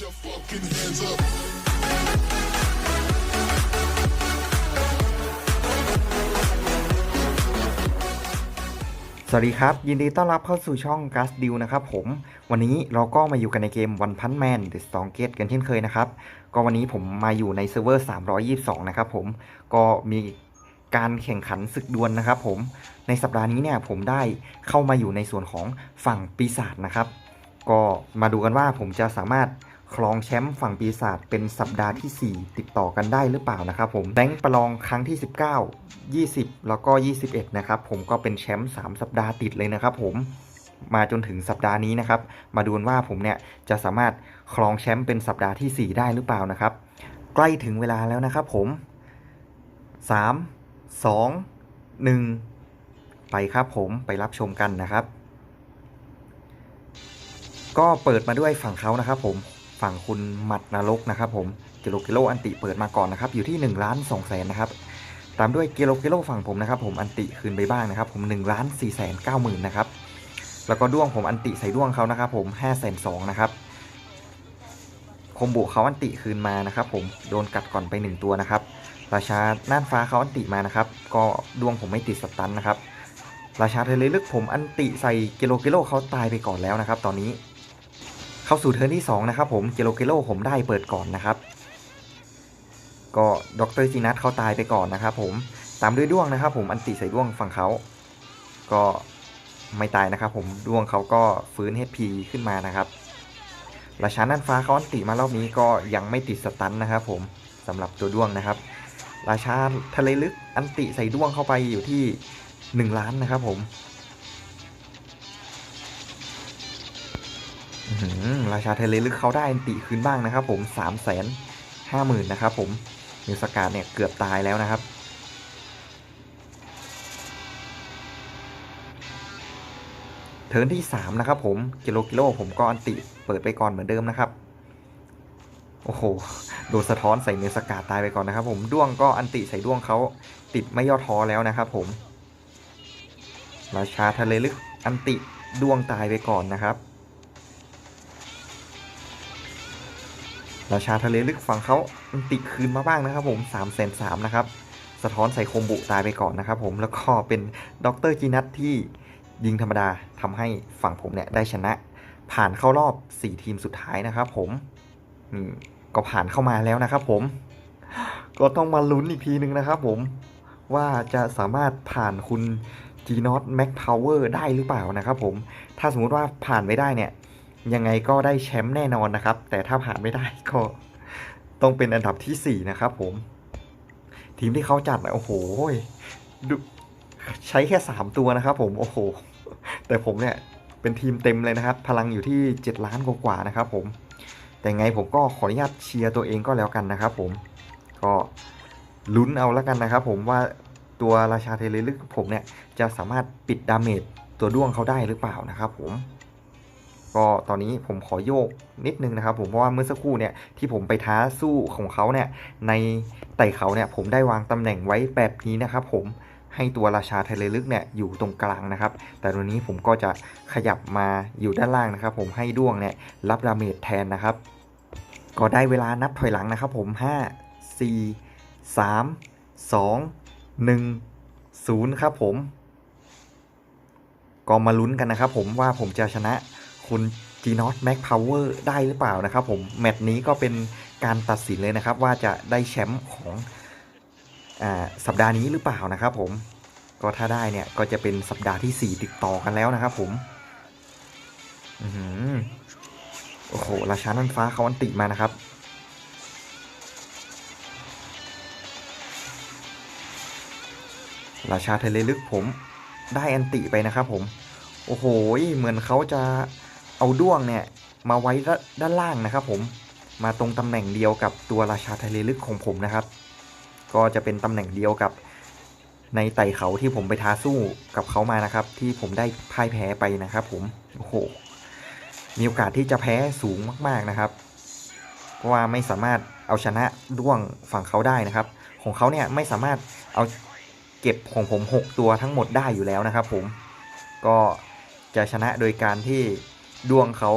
your fucking hands up. สวัสดีครับ ยินดีต้อนรับเข้าสู่ช่อง g a s d e a l นะครับผม วันนี้เราก็มาอยู่กันในเกม One Punch Man The Strongest กันเช่นเคยนะครับ ก็วันนี้ผมมาอยู่ในเซิร์ฟเวอร์ 322 นะครับผม ก็มีการแข่งขันศึกดวลนะครับผม ในสัปดาห์นี้เนี่ยผมได้เข้ามาอยู่ในส่วนของฝั่งปีศาจนะครับ ก็มาดูกันว่าผมจะสามารถ ครองแชมป์ฝั่งปีศาจเป็นสัปดาห์ที่ 4 ติดต่อกันได้หรือเปล่านะครับผมแบงค์ประลองครั้งที่ 19 20 แล้วก็ 21 นะครับผมก็เป็นแชมป์3สัปดาห์ติดเลยนะครับผมมาจนถึงสัปดาห์นี้นะครับ มาดูนว่าผมเนี่ยจะสามารถครองแชมป์เป็นสัปดาห์ที่ 4 ได้หรือเปล่านะครับ ใกล้ถึงเวลาแล้วนะครับผม 3 2 1 ไปครับผมไปรับชมกันนะครับ ก็เปิดมาด้วยฝั่งเขานะครับผม ฝั่งคุณหมัดนรกนะครับผมกิโลกิโลอันติเปิดมาก่อนนะครับอยู่ที่1ล้าน2แสนนะครับตามด้วยกิโลกิโลฝั่งผมนะครับผมอันติคืนไปบ้างนะครับผม1ล้าน4แสน9หมื่นนะครับแล้วก็ด้วงผมอันติใส่ด้วงเขานะครับผม5แสน2นะครับคมบุเขาอันติคืนมานะครับผมโดนกัดก่อนไป 1 ตัวนะครับราชาน่านฟ้าเขาอันติมานะครับ ก็ด้วงผมไม่ติดสตันนะครับราชาเทเลลึกผมอันติใส่กิโลกิโลเขาตายไปก่อนแล้วนะครับ ตอนนี้ เข้าสู่เทิร์นที่ 2 นะครับผมเกโลเกโลผมได้เปิดก่อนนะครับ ก็ดรจีนัทเขาตายไปก่อนนะครับผมตามด้วยด้วงนะครับ ผมอันติใส่ด้วงฝั่งเขาก็ไม่ตายนะครับ ผมด้วงเขาก็ฟื้น HP ขึ้นมานะครับราชานันฟ้าเขาอันติมารอบนี้ก็ยังไม่ติดสตันนะครับ ผมสำหรับตัวด้วงนะครับ ราชาทะเลลึกอันติใส่ด้วงเข้าไปอยู่ที่ 1 ล้านนะครับ ผม ราชาเทเลลึกเขาได้อันติคืนบ้างนะครับ ผมสามแสนห้าหมื่นนะครับ ผมมิวสกาดเนี่ยเกือบตายแล้วนะครับ เทิร์นที่3นะครับผมกิโลกิโลผมก็อันติเปิดไปก่อนเหมือนเดิมนะครับ โอ้โหโดนสะท้อนใส่เมสกาดตายไปก่อนนะครับ ผมด้วงก็อันติใส่ด้วงเขาติดไม่ย่อท้อแล้วนะครับผมราชาทะเลลึกอันติด้วงตายไปก่อนนะครับ ราชาทะเลลึกฝั่งเขาติดคืนมาบ้างนะครับ ผม3ามแสนสามนะครับ สะท้อนใส่โคมบุตายไปก่อนนะครับ ผมแล้วก็เป็นด็อกเตอร์จีนัทที่ยิงธรรมดาทำให้ฝั่งผมเนี่ยได้ชนะ ผ่านเข้ารอบ 4 ทีมสุดท้ายนะครับ ผมนี่ก็ผ่านเข้ามาแล้วนะครับ ผม ก็ต้องมาลุ้นอีกทีนึงนะครับ ผมว่าจะสามารถผ่านคุณ g n o t Max Power ได้หรือเปล่านะครับ ผมถ้าสมมุติว่าผ่านไม่ได้เนี่ย ยังไงก็ได้แชมป์แน่นอนนะครับ แต่ถ้าผ่านไม่ได้ก็ต้องเป็นอันดับที่ 4 นะครับผม ทีมที่เขาจัดนะโอ้โหดูใช้แค่ 3 ตัวนะครับผมโอ้โห แต่ผมเนี่ยเป็นทีมเต็มเลยนะครับ พลังอยู่ที่ 7 ล้านกว่าๆนะครับผม แต่ไงผมก็ขออนุญาตเชียร์ตัวเองก็แล้วกันนะครับผม ก็ลุ้นเอาแล้วกันนะครับผมว่าตัวราชาเทเลลึกผมเนี่ยจะสามารถปิดดาเมจตัวด้วงเขาได้หรือเปล่านะครับผม ก็ตอนนี้ผมขอโยกนิดนึงนะครับผมเพราะว่าเมื่อสักครู่เนี่ยที่ผมไปท้าสู้ของเขาเนี่ยในไต่เขาเนี่ยผมได้วางตำแหน่งไว้แบบนี้นะครับผมให้ตัวราชาทะเลลึกเนี่ยอยู่ตรงกลางนะครับ แต่ตัวนี้ผมก็จะขยับมาอยู่ด้านล่างนะครับ ผมให้ด้วงเนี่ยรับดาเมจแทนนะครับ ก็ได้เวลานับถอยหลังนะครับ ผม 5 4 3 2 1 0 ครับผม ก็มาลุ้นกันนะครับ ผมว่าผมจะชนะ คุณ g n o t Max Power ได้หรือเปล่านะครับผม แมตช์นี้ก็เป็นการตัดสินเลยนะครับ ว่าจะได้แชมป์ของอสัปดาห์นี้หรือเปล่านะครับผมก็ถ้าได้เนี่ยก็จะเป็นสัปดาห์ที่ 4 ติดต่อกันแล้วนะครับผมอือโอ้โหราชานันฟ้าเขาอันติมานะครับ ราชาเทเลลึกผมได้อันติไปนะครับผม โอ้โห เหมือนเขาจะ เอาด้วงเนี่ยมาไว้ด้านล่างนะครับผมมาตรงตำแหน่งเดียวกับตัวราชาทะเลลึกของผมนะครับ ก็จะเป็นตำแหน่งเดียวกับในไต่เขาที่ผมไปท้าสู้กับเขามานะครับ ที่ผมได้พ่ายแพ้ไปนะครับ ผมโอ้โหมีโอกาสที่จะแพ้สูงมากๆนะครับ เพราะว่าไม่สามารถเอาชนะด้วงฝั่งเขาได้นะครับ ของเขาเนี่ยไม่สามารถเอาเก็บของผม 6 ตัวทั้งหมดได้อยู่แล้วนะครับ ผมก็จะชนะโดยการที่ ดวงเขา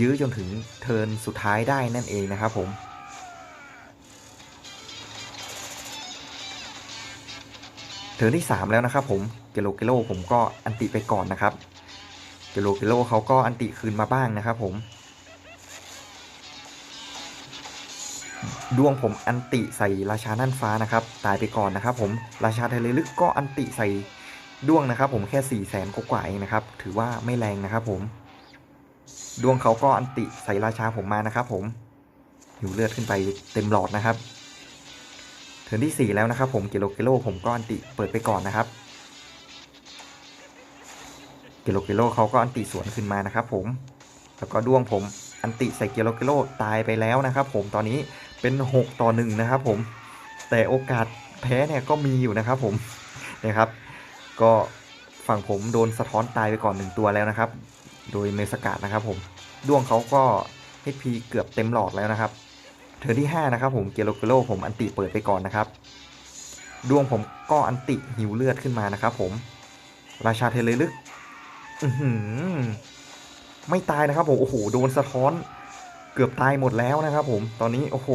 ยื้อจนถึงเทิร์นสุดท้ายได้นั่นเองนะครับผม เทิร์นที่ 3 แล้วนะครับผมเกโลเกโลผมก็อันติไปก่อนนะครับเกโลเกโลเขาก็อันติคืนมาบ้างนะครับผม ดวงผมอันติใส่ราชาน่านฟ้านะครับ ตายไปก่อนนะครับผมราชาทะเลลึกก็อันติใส่ดวงนะครับผมแค่4ี่แสนกว่าเองนะครับ ถือว่าไม่แรงนะครับผม ดวงเขาก็อันติใส่ราชาผมมานะครับ ผมหิวเลือดขึ้นไปเต็มหลอดนะครับเทิร์นที่ 4 แล้วนะครับ ผมเกโลเกโลผมก็อันติเปิดไปก่อนนะครับเกโลเกโลเขาก็อันติสวนขึ้นมานะครับ ผมแล้วก็ดวงผมอันติใส่เกโลเกโลตายไปแล้วนะครับ ผมตอนนี้เป็น 6 ต่อ 1 นะครับ ผมแต่โอกาสแพ้เนี่ยก็มีอยู่นะครับ ผมนะครับ ก็ฝั่งผมโดนสะท้อนตายไปก่อนหนึ่งตัวแล้วนะครับ โดยเมสกาดนะครับผมดวงเขาก็ HP เกือบเต็มหลอดแล้วนะครับเทอร์ที่ 5 นะครับผมเกโลเกโลผมอันติเปิดไปก่อนนะครับดวงผมก็อันติหิวเลือดขึ้นมานะครับผม ราชาเทเลลึกอือหือไม่ตายนะครับผมโอ้โหโดนสะท้อน เกือบตายหมดแล้วนะครับผมตอนนี้โอ้โห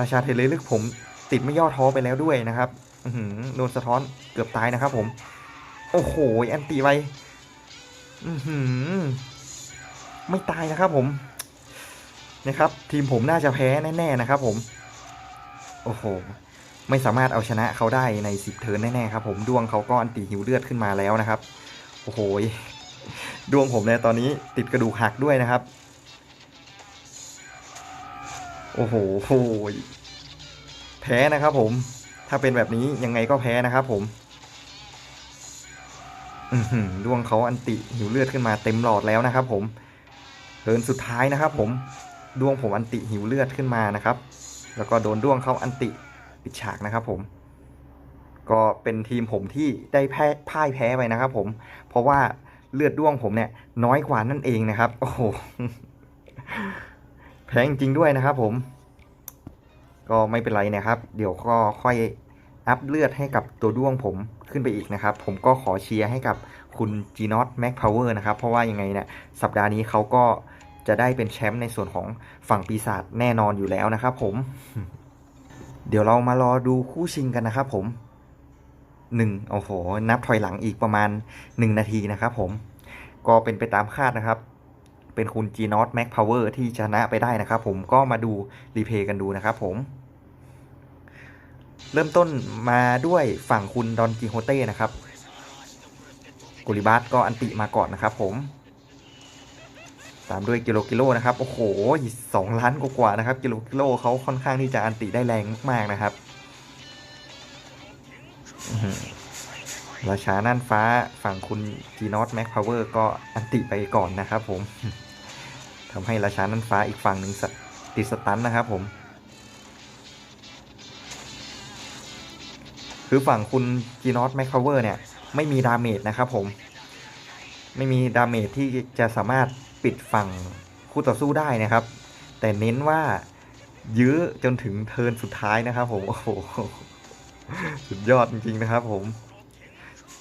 ราชาเทเลลึกผมติดไม่ย่อท้อไปแล้วด้วยนะครับอือหือโดนสะท้อนเกือบตายนะครับผม โอ้โหอันติไว อือหือ ไม่ตายนะครับผมนะครับ ทีมผมน่าจะแพ้แน่ๆนะครับ ผม โอ้โห ไม่สามารถเอาชนะเขาได้ในสิบเทิร์นแน่ๆครับ ผมดวงเขาก็อันติหิวเลือดขึ้นมาแล้วนะครับ โอ้โหดวงผมเนี่ยตอนนี้ติดกระดูกหักด้วยนะครับ โอ้โหแพ้นะครับ ผม ถ้าเป็นแบบนี้ยังไงก็แพ้นะครับ ผม ดวงเขาอันติหิวเลือดขึ้นมาเต็มหลอดแล้วนะครับ ผมเทิร์นสุดท้ายนะครับ ผมดวงผมอันติหิวเลือดขึ้นมานะครับ แล้วก็โดนดวงเขาอันติปิดฉากนะครับ ผม ก็เป็นทีมผมที่ได้แพ้พ่ายแพ้ไปนะครับ ผม เพราะว่าเลือดด้วงผมเนี่ย น้อยกว่านั่นเองนะครับ โอ้โหแพ้จริงด้วยนะครับ ผม ก็ไม่เป็นไรนะครับ เดี๋ยวก็ค่อย อัพเลือดให้กับตัวด้วงผมขึ้นไปอีกนะครับ ผมก็ขอเชียร์ให้กับคุณ g n o t Mac Power นะครับ เพราะว่ายังไงเนี่ยสัปดาห์นี้เขาก็จะได้เป็นแชมป์ในส่วนของฝั่งปีศาจแน่นอนอยู่แล้วนะครับผม เดี๋ยวเรามารอดูคู่ชิงกันนะครับผมหนึ่งโอ้โห นับถอยหลังอีกประมาณ 1 นาทีนะครับผม ก็เป็นไปตามคาดนะครับ เป็นคุณ g n o t Mac Power ที่ชนะไปได้นะครับผมก็มาดูรีเพย์กันดูนะครับผม เริ่มต้นมาด้วยฝั่งคุณดอนกิโฮเต้นะครับกุลิบัสก็อันติมาก่อนนะครับผม ตามด้วยกิโลกิโลนะครับ โอ้โหสองล้านกว่านะครับ กิโลกิโลเขาค่อนข้างที่จะอันติได้แรงมากๆนะครับราชาน่านฟ้าฝั่งคุณจีนอตแม็กพาวเวอร์ก็อันติไปก่อนนะครับผมทำให้ราชาน่านฟ้าอีกฝั่งหนึ่งติดสตันนะครับผม คือฝั่งคุณจีนอตแม็กพาเวอร์เนี่ย ไม่มีดาเมจนะครับผม ไม่มีดาเมจที่จะสามารถปิดฝั่งคู่ต่อสู้ได้นะครับ แต่เน้นว่ายื้อจนถึงเทิร์นสุดท้ายนะครับผม โอ้โห สุดยอดจริงๆนะครับผม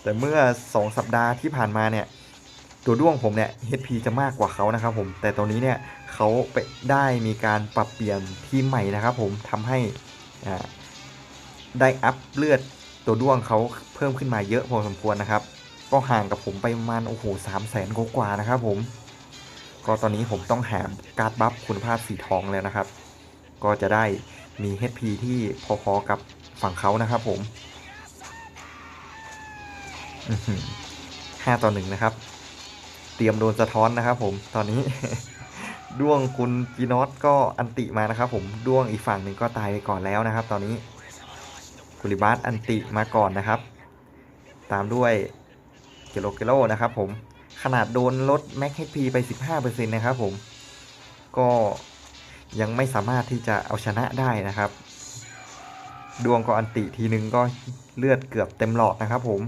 แต่เมื่อ 2 สัปดาห์ที่ผ่านมาเนี่ยตัวด้วงผมเนี่ย HP จะมากกว่าเขานะครับผม แต่ตอนนี้เนี่ยเขาไปได้มีการปรับเปลี่ยนทีมใหม่นะครับผมทำให้อ่าได้อัพเลือด ตัวด้วงเขาเพิ่มขึ้นมาเยอะพอสมควรนะครับ ก็ห่างกับผมไปประมาณโอ้โหสามแสนกว่านะครับผม ก็ตอนนี้ผมต้องหาการ์ดบัฟคุณภาพสีทองแล้วนะครับ ก็จะได้มี HP ที่พอๆกับฝั่งเขานะครับผมห้าต่อหนึ่งนะครับ เตรียมโดนสะท้อนนะครับผมตอนนี้ด้วงคุณกีนอตก็อันติมานะครับผมด้วงอีกฝั่งหนึ่งก็ตายไปก่อนแล้วนะครับ ตอนนี้ กุลิบัสอันติมาก่อนนะครับ ตามด้วยเกโลเกโลนะครับผมขนาดโดนลดแม็ก HP ไป 15%นะครับผม ก็ยังไม่สามารถที่จะเอาชนะได้นะครับ ดวงก็อันติทีนึงก็เลือดเกือบเต็มหลอดนะครับผม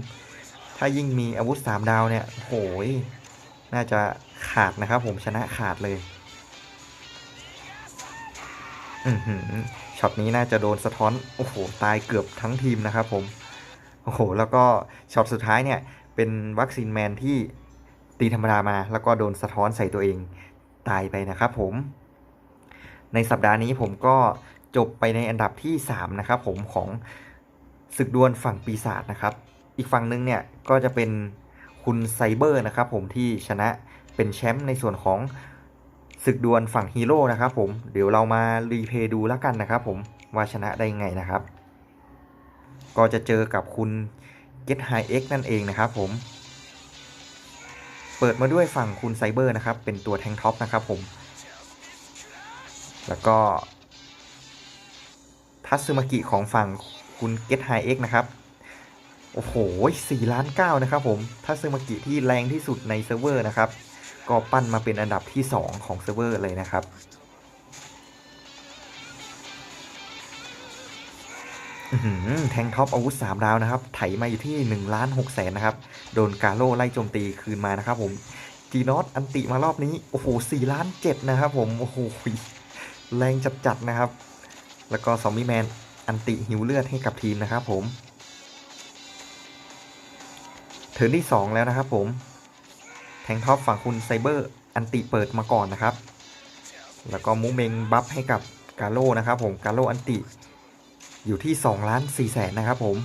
ถ้ายิ่งมีอาวุธ 3 ดาวเนี่ยโหย น่าจะขาดนะครับผมชนะขาดเลย อือหือ ช็อตนี้น่าจะโดนสะท้อน โอ้โห ตายเกือบทั้งทีมนะครับผม โอ้โห แล้วก็ช็อตสุดท้ายเนี่ย เป็นวัคซีนแมนที่ตีธรรมดามา แล้วก็โดนสะท้อนใส่ตัวเองตายไปนะครับผม ในสัปดาห์นี้ผมก็จบไปในอันดับที่ 3 นะครับผมของศึกดวลฝั่งปีศาจนะครับ อีกฝั่งหนึงเนี่ยก็จะเป็นคุณไซเบอร์นะครับผมที่ชนะเป็นแชมป์ในส่วนของ ศึกดวลฝั่งฮีโร่นะครับผมเดี๋ยวเรามารีเพย์ดูแล้วกันนะครับผมว่าชนะได้ไงนะครับ ก็จะเจอกับคุณ Get High X นั่นเองนะครับผม เปิดมาด้วยฝั่งคุณไซเบอร์นะครับเป็นตัวแทงท็อปนะครับผม แล้วก็ทัตสึมากิของฝั่งคุณ Get High X นะครับโอ้โห4ล้าน9นะครับผมทัตสึมากิที่แรงที่สุดในเซิร์ฟเวอร์นะครับ ก็ปั้นมาเป็นอันดับที่ 2 ของเซิร์ฟเวอร์เลยนะครับ แทงท็อปอาวุธ 3 ดาวนะครับ ไถมาอยู่ที่1ล้าน6แสนนะครับ โดนกาโร่ไล่โจมตีคืนมานะครับผมจีนอตอันติมารอบนี้ โอ้โห4ล้าน7นะครับผม โอ้โห แรงจัดๆนะครับ แล้วก็ซอมบี้แมน อันติหิวเลือดให้กับทีมนะครับผมเทิร์นที่ 2 แล้วนะครับผม แทงท็อปฝั่งคุณไซเบอร์อันติเปิดมาก่อนนะครับ แล้วก็มูเมงบัฟให้กับกาโร่นะครับผมกาโร่อันติอยู่ที่2ล้าน4แสนนะครับผม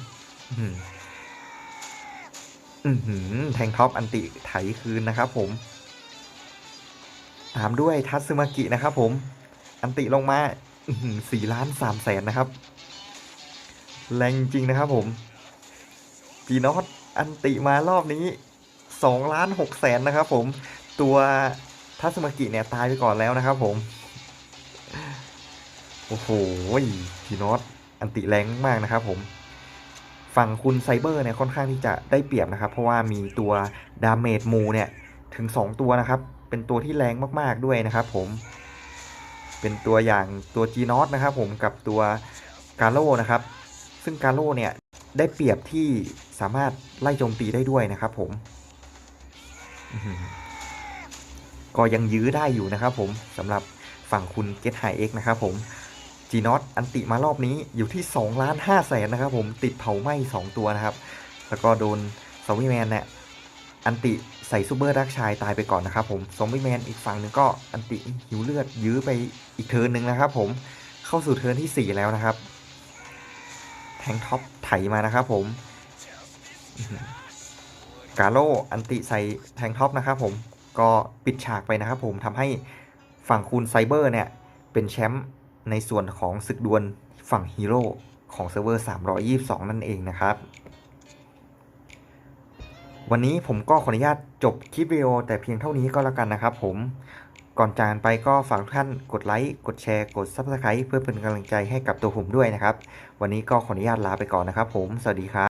อื้อหืออือหือแทงท็อปอันติไถคืนนะครับผม ตามด้วยทัตสึมากินะครับผม อันติลงมาสี่ล้านสามแสนนะครับ แรงจริงนะครับผมจีนอตอันติมารอบนี้ สองล้านหกแสนนะครับผมตัวทัตสึมากิเนี่ยตายไปก่อนแล้วนะครับผมโอ้โหจีนอตอันติแรงมากนะครับผมฝั่งคุณไซเบอร์เนี่ยค่อนข้างที่จะได้เปรียบนะครับ เพราะว่ามีตัวดาเมจมูเนี่ยถึง 2 ตัวนะครับ เป็นตัวที่แรงมากๆด้วยนะครับผม เป็นตัวอย่างตัว g n o t นะครับผมกับตัวกาโ o นะครับ ซึ่งกาโ o เนี่ยได้เปรียบที่สามารถไล่โจมตีได้ด้วยนะครับผม ก็ยังยื้อได้อยู่นะครับผมสำหรับฝั่งคุณ Get High X นะครับผม g n o t อันติมารอบนี้อยู่ที่2ล้าน5แสนนะครับผมติดเผาไหม้ 2 ตัวนะครับ แล้วก็โดนซอมบี้แมนเนี่ยอันติใส่ซูเปอร์ดักชายตายไปก่อนนะครับผมซอมบี้แมนอีกฝั่งหนึงก็อันติหิวเลือดยื้อไปอีกเทิร์นหนึ่งนะครับผมเข้าสู่เทิร์นที่ 4 แล้วนะครับ แทงท็อปไถมานะครับผม กาโลอันติใส่แทงท็อปนะครับผมก็ปิดฉากไปนะครับผมทำให้ฝั่งคุณไซเบอร์เนี่ย เป็นแชมป์ในส่วนของศึกดวลฝั่งฮีโร่ของเซิร์ฟเวอร์ 322 นั่นเองนะครับ วันนี้ผมก็ขออนุญาตจบคลิปวิดีโอแต่เพียงเท่านี้ก็แล้วกันนะครับผมก่อนจากไปก็ฝากทุกท่านกดไลค์ กดแชร์ กด Subscribe เพื่อเป็นกำลังใจให้กับตัวผมด้วยนะครับ วันนี้ก็ขออนุญาตลาไปก่อนนะครับผม สวัสดีครับ